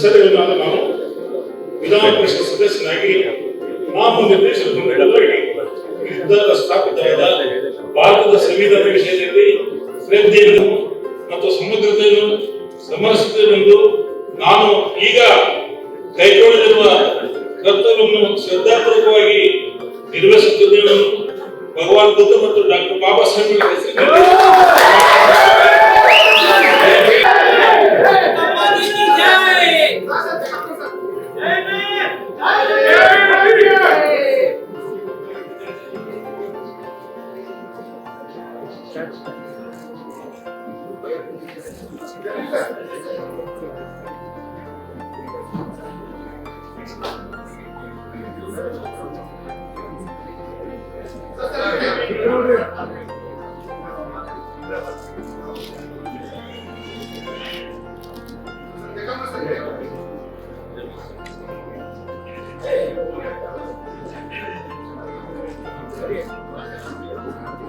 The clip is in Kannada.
ಹದಿನೇಳರಿಂದ ನಾನು ವಿಧಾನ ಪರಿಷತ್ ಸದಸ್ಯನಾಗಿ ನಾಮನಿರ್ದೇಶನಗೊಂಡಿರುವುದಾಗಿ ನಿರ್ಧಾರ ಸ್ಥಾಪಿತವಾದ ಭಾರತದ ಸಂವಿಧಾನ ವಿಷಯದಲ್ಲಿ ಶ್ರದ್ಧೆಯನ್ನು ಮತ್ತು ಸಮಗ್ರತೆಯನ್ನು ಸಮರಸತೆಯೆಂದು ನಾನು ಈಗ ಕೈಗೊಳ್ಳಲಿರುವ ಕರ್ತವ್ಯವನ್ನು ಶ್ರದ್ಧಾಪೂರ್ವಕವಾಗಿ ನಿರ್ವಹಿಸುತ್ತಿದ್ದೇನೆ. ಭಗವಾನ್ ಬುದ್ಧ ಮತ್ತು doctor Baba Saheb Yeah.